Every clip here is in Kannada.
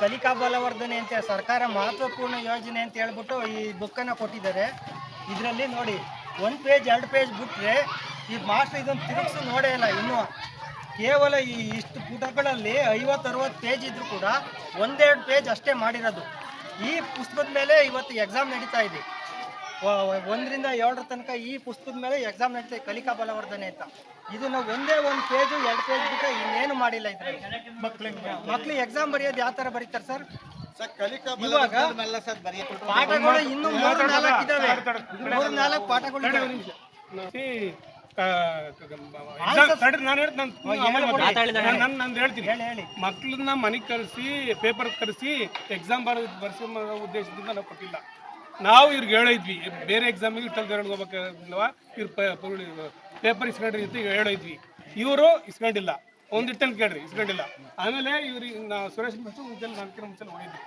ಕಲಿಕಾ ಬಲವರ್ಧನೆ ಅಂತ ಸರ್ಕಾರ ಮಹತ್ವಪೂರ್ಣ ಯೋಜನೆ ಅಂತ ಹೇಳ್ಬಿಟ್ಟು ಈ ಬುಕ್ಕನ್ನು ಕೊಟ್ಟಿದ್ದಾರೆ. ಇದರಲ್ಲಿ ನೋಡಿ ಒಂದು ಪೇಜ್ ಎರಡು ಪೇಜ್ ಬಿಟ್ಟರೆ ಈ ಮಾಸ್ಟರ್ ಇದನ್ನು ತಿರುಗಿಸಿ ನೋಡೇ ಇಲ್ಲ. ಇನ್ನೂ ಕೇವಲ ಈ ಇಷ್ಟು ಪುಟಗಳಲ್ಲಿ ಐವತ್ತು ಅರವತ್ತು ಪೇಜ್ ಇದ್ದರೂ ಕೂಡ ಒಂದೆರಡು ಪೇಜ್ ಅಷ್ಟೇ ಮಾಡಿರೋದು. ಈ ಪುಸ್ತಕದ ಮೇಲೆ ಇವತ್ತು ಎಕ್ಸಾಮ್ ನಡೀತಾ ಇದೆ. ಒಂದರಿಂದ ಎರಡರ ತನಕ ಈ ಪುಸ್ತಕದ ಮೇಲೆ ಎಕ್ಸಾಮ್ ನಡೀತದೆ ಕಲಿಕಾ ಬಲವರ್ಧನೆ ಅಂತ. ಇದನ್ನ ಒಂದೇ ಒಂದು ಪೇಜು ಎರಡು ಪೇಜ್ ಬಿಟ್ಟರೆ ಇನ್ನೇನು ಮಾಡಿಲ್ಲ ಮಕ್ಳಿಗೆ. ಮಕ್ಳು ಎಕ್ಸಾಮ್ ಬರೆಯೋದು ಯಾವ ಥರ ಬರೀತಾರೆ ಸರ್? ಸರ್ ಮನೆ ಇವಾಗ ಪಾಠಗಳು ಇನ್ನೂ ಮೂರು ನಾಲ್ಕು ಇದಾವೆ. ಮೂರು ನಾಲ್ಕು ಪಾಠಗಳು ಮಕ್ಕಳನ್ನ ಮನೆಗೆ ಕರೆಸಿ ಪೇಪರ್ ಕರೆಸಿ ಎಕ್ಸಾಮ್ ಬರೋ ಬರ್ಸೋ ಉದ್ದೇಶದಿಂದ ನಾವು ಕೊಟ್ಟಿಲ್ಲ. ನಾವು ಇವ್ರಿಗೆ ಹೇಳಿದ್ವಿ. ಬೇರೆ ಎಕ್ಸಾಮಿಗೆ ಇಟ್ಟಲ್ಲಿ ಎರಡು ಹೋಗ್ಬೇಕಲ್ವಾ? ಇವ್ರು ಪೇಪರ್ ಇಸ್ಕೊಂಡ್ರಿ ಅಂತ ಹೇಳಿದ್ವಿ. ಇವರು ಇಸ್ಕೊಂಡಿಲ್ಲ. ಒಂದು ಇಟ್ಟಲ್ಲಿ ಕೇಳ್ರಿ ಇಸ್ಕೊಂಡಿಲ್ಲ. ಆಮೇಲೆ ಇವ್ರಿಗೆ ನಾ ಸುರೇಶ್ ಬಿಟ್ಟು ಮುಂಚೆ ನಾಲ್ಕಿನ ಮುಂಚೆ ಹೋಗಿದ್ವಿ.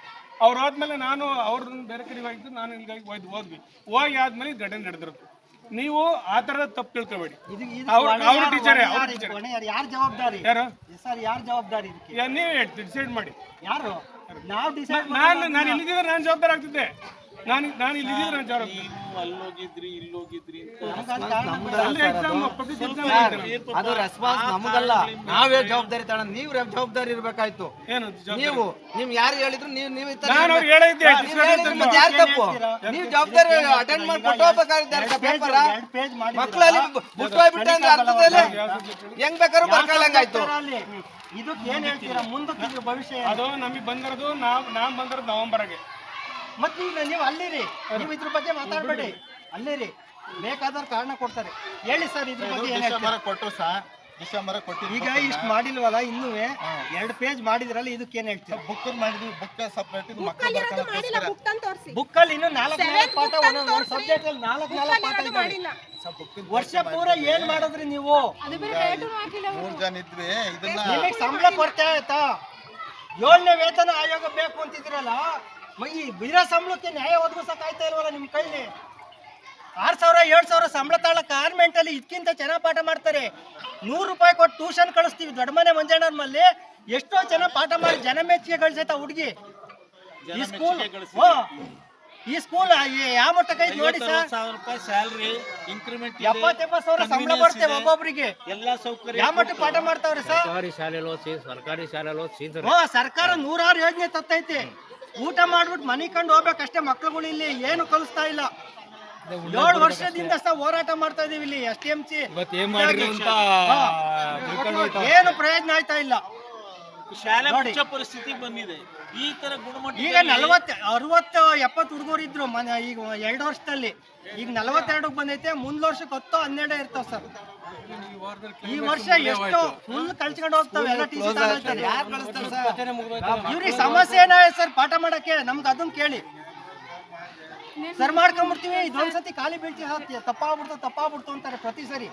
ಅವ್ರು ಹೋದ್ಮೇಲೆ ನಾನು ಅವ್ರನ್ನ ಬೇರೆ ಕಡೆ ಹೋಗಿದ್ದು ನಾನು ಇಲ್ಲಿಗಾಗಿ ಹೋಯ್ದು ಹೋದ್ವಿ. ಹೋಗಿ ಆದ್ಮೇಲೆ ಘಟನೆ ನಡೆದಿರುತ್ತೆ ನೀವು ಆ ಥರದ ತಪ್ಪು ತಿಳ್ಕೊಬೇಡಿ. ಅವ್ರ ಟೀಚರ್ ಅವ್ರು-? ಟೀಚರೇ, ಯಾರು? ಜವಾಬ್ದಾರಿ? ಯಾರು? ಸರ್ ಯಾರು ಜವಾಬ್ದಾರಿ ನೀವೇ ಡಿಸೈಡ್ ಮಾಡಿ. ಯಾರು? ನಾವು ಡಿಸೈಡ್ ನಾನು ನಾನು ಇಲ್ಲಿದ್ದೀವಿ ನಾನು ಜವಾಬ್ದಾರಿ ಆಗ್ತಿದ್ದೆ. ನಾನು ನಾನು ಇಲ್ಲಿದ್ದರೆ ನಾನು ಜವಾಬ್ದಾರ ನೀವು ಅಲ್ಲೋಗಿದ್ರಿ ಇಲ್ಲೋಗಿದ್ರಿ ಅಂದ್ರೆ ಎಕ್ಸಾಮ್ ಪಬ್ಲಿಕ್ ಎಕ್ಸಾಮ್ ಅದು ರೆಸ್ಪಾನ್ಸ್ ನಮಗಲ್ಲ ನಾವೇ ಜವಾಬ್ದಾರಿ ತಗೊಂಡ್ ನೀವ್ ಜವಾಬ್ದಾರಿ ಇರ್ಬೇಕಾಯ್ತು. ಏನು ಜವಾಬ್ದಾರಿ? ನೀವು ನಿಮ್ ಯಾರು ಹೇಳಿದ್ರು ನೀವು ನೀವು ಈ ತರ ನಾನು ಅವ್ರಿಗೆ ಹೇಳಿದ್ದೆ ನೀವ್ ಹೇಳಿದ್ರು ಮತ್ತೆ ಯಾರ್ ತಪ್ಪು? ನೀವು ಜವಾಬ್ದಾರಿ ಅಟೆಂಡ್ ಮಾಡಿ ಕೊಟ್ಟು ಹೋಗ್ಬೇಕಾಗಿದ್ದಾರೆ ಪೇಪರ್. ಮಕ್ಕಳಲ್ಲಿ ಬುಕ್ ಹೋಗ್ಬಿಟ್ಟೆ ಅಂದ್ರೆ ಅರ್ಥದಲ್ಲಿ ಹೆಂಗ್ ಬೇಕಾದ್ರೂ ಬರ್ಕೊಳ್ಳಂಗಾಯ್ತು. ಇದಕ್ಕೆ ಏನ್ ಹೇಳ್ತೀರಾ? ಮುಂದಕ್ಕೆ ಇದ್ರ ಭವಿಷ್ಯ ಏನು? ಅದು ನಮಗೆ ಬಂದಿರೋದು ನಾವು ನಾವು ಬಂದಿರೋದು ನವೆಂಬರ್ಗೆ. ಮತ್ತೆ ನೀವು ನೀವು ಅಲ್ಲಿರಿ. ನೀವು ಇದ್ರ ಬಗ್ಗೆ ಮಾತಾಡ್ಬೇಡಿ. ಅಲ್ಲಿರಿ. ಬೇಕಾದವ್ರು ಕಾರಣ ಕೊಡ್ತಾರೆ. ಹೇಳಿ ಸರ್ ಇದ್ರ ಬಗ್ಗೆ ಏನ್ ಹೇಳ್ತೀರಾ? ಡಿಸೆಂಬರ್ ಕೊಟ್ಟರು ಸರ್ ಡಿಸೆಂಬರ್ ಕೊಟ್ಟಿದ್ದು ಈಗ ಇಷ್ಟು ಮಾಡಿಲ್ವಲ್ಲ ಇನ್ನೂ ಎರಡು ಪೇಜ್ ಮಾಡಿದ್ರಲ್ಲ ಇದಕ್ಕೆ ಏನ್ ಹೇಳ್ತೀರಾ? ಬುಕ್ ಮಾಡಿದ್ವಿ. ಬುಕ್ ಸಪ್ರೇಟ್ ಇದು ಮಕ್ಕಳು ಬರ್ಕೊಳ್ಳೋಕ್ಕೋಸ್ಕರ ಬುಕ್ ಅಲ್ಲಿ ಇನ್ನು ನಾಲ್ಕು ನಾಲ್ಕು ಪಾಠ ಒಂದೊಂದು ಒಂದು ಸಬ್ಜೆಕ್ಟ್ ಅಲ್ಲಿ ನಾಲ್ಕು ನಾಲ್ಕು ಪಾಠ ಇದ್ದಾವೆ ವರ್ಷ ಪೂರ ಏನ್ ಮಾಡಿದ್ರಿ ನೀವು? ಮೂರ್ ಜನ ಇದ್ವಿ. ಇದನ್ನ ನಿಮಗೆ ಸಂಬಳ ಕೊಡ್ತಾ ಆಯ್ತಾ? ಏಳನೇ ವೇತನ ಆಯೋಗ ಬೇಕು ಅಂತಿದ್ರಲ್ಲ? ಈ ಬೀರಾ ಸಂಬಳಕ್ಕೆ ನ್ಯಾಯ ಒದಗಿಸಕ್ ಆಯ್ತಾ ಇಲ್ವಲ್ಲ ನಿಮ್ ಕೈಲಿ? ಆರ್ ಸಾವಿರ ಏಳು ಸಾವಿರ ಸಂಬಳ ತಾಳ ಕಾರ್ಮೆಂಟ್ ಅಲ್ಲಿ ಇದಕ್ಕಿಂತ ಚೆನ್ನಾಗಿ ಪಾಠ ಮಾಡ್ತಾರೆ. ನೂರು ರೂಪಾಯಿ ಕೊಟ್ಟು ಟ್ಯೂಷನ್ ಕಳಿಸ್ತೀವಿ ದೊಡ್ಡ ಮನೆ ಮಂಜಣ್ಣಮ್ಮಲ್ಲಿ ಎಷ್ಟೋ ಜನ ಪಾಠ ಮಾಡಿ ಜನ ಮೆಚ್ಚಿಗೆ ಗಳಿಸೈತ ಹುಡುಗಿ. ಈ ಸ್ಕೂಲ್ ಈ ಸ್ಕೂಲ್ ಯಾವ ಮಟ್ಟಕ್ಕೆ ನೋಡಿ ಸರ್? ಸಾವಿರ ರೂಪಾಯಿ ಸ್ಯಾಲ್ರಿ ಇನ್ಕ್ರಿಮೆಂಟ್ ಎಪ್ಪತ್ತೆಪ್ಪತ್ತು ಎಪ್ಪತ್ತು ಸಾವಿರ ಸಂಬಳ ಬರ್ತೇವೆ ಒಬ್ಬೊಬ್ರಿಗೆ. ಎಲ್ಲಾ ಸೌಕರ್ಯ ಯಾವ ಮಟ್ಟಕ್ಕೆ ಪಾಠ ಮಾಡ್ತಾವ್ರೆ ಸರ್? ಸರ್ಕಾರಿ ಶಾಲೆ ಓದಿಸಿ ಸರ್ಕಾರಿ ಶಾಲೆಲೋ ಸರ್ಕಾರ ನೂರಾರು ಯೋಜನೆ ತತ್ತೈತಿ. ಊಟ ಮಾಡ್ಬಿಟ್ಟು ಮನಿ ಕಂಡು ಹೋಗ್ಬೇಕಷ್ಟೇ ಮಕ್ಳುಗಳು ಇಲ್ಲಿ ಏನು ಕಲಿಸ್ತಾ ಇಲ್ಲ. ಏಳು ವರ್ಷದಿಂದ ಸಹ ಹೋರಾಟ ಮಾಡ್ತಾ ಇದೀವಿ ಇಲ್ಲಿ ಎಸ್ ಟಿ ಎಂ ಸಿ. ಏನು ಪ್ರಯೋಜನ ಆಯ್ತಾ ಇಲ್ಲ. ಶಾಲೆ. ಪರಿಸ್ಥಿತಿ ಬಂದಿದೆ. ಈ ತರ ಗುಣಮಟ್ಟ ಈಗ ನಲವತ್ತು ಅರವತ್ತು ಎಪ್ಪತ್ತು ಹುಡುಗರು ಇದ್ರು ಮನೆ ಈಗ ಎರಡು ವರ್ಷದಲ್ಲಿ. ಈಗ ನಲವತ್ತೆರಡಕ್ಕೆ ಬಂದೈತೆ ಮುಂದ್ ವರ್ಷಕ್ಕೆ ಹತ್ತು ಹನ್ನೆರಡೇ ಇರ್ತಾವ ಸರ್. ಈ ವರ್ಷ ಎಷ್ಟು ಫುಲ್ ಕಳ್ಸ್ಕೊಂಡು ಹೋಗ್ತಾವೆ ಎಲ್ಲ ಟೀಚರ್ ಯಾರು ಕಳಿಸ್ತಾರೆ ಸರ್? ಇವ್ರಿಗೆ ಸಮಸ್ಯೆ ಏನೇ ಸರ್? ಪಾಠ ಮಾಡಕ್ಕೆ ನಮ್ಗೆ ಅದನ್ನ ಕೇಳಿ. ಸರ್ ಮಾಡ್ಕೊಂಡ್ಬಿಡ್ತೀವಿ ಇದೊಂದ್ಸತಿ ಖಾಲಿ ಬೀಳ್ತಿ ತಪ್ಪಾಗ್ಬಿಡ್ತು ತಪ್ಪಾಗ್ಬಿಡ್ತು ಅಂತಾರೆ ಪ್ರತಿ ಸರಿ.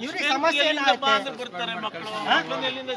ಇವ್ರಿಗೆ ಸಮಸ್ಯೆ ಏನಾಯ್ತು ಏನಾಗುತ್ತೆ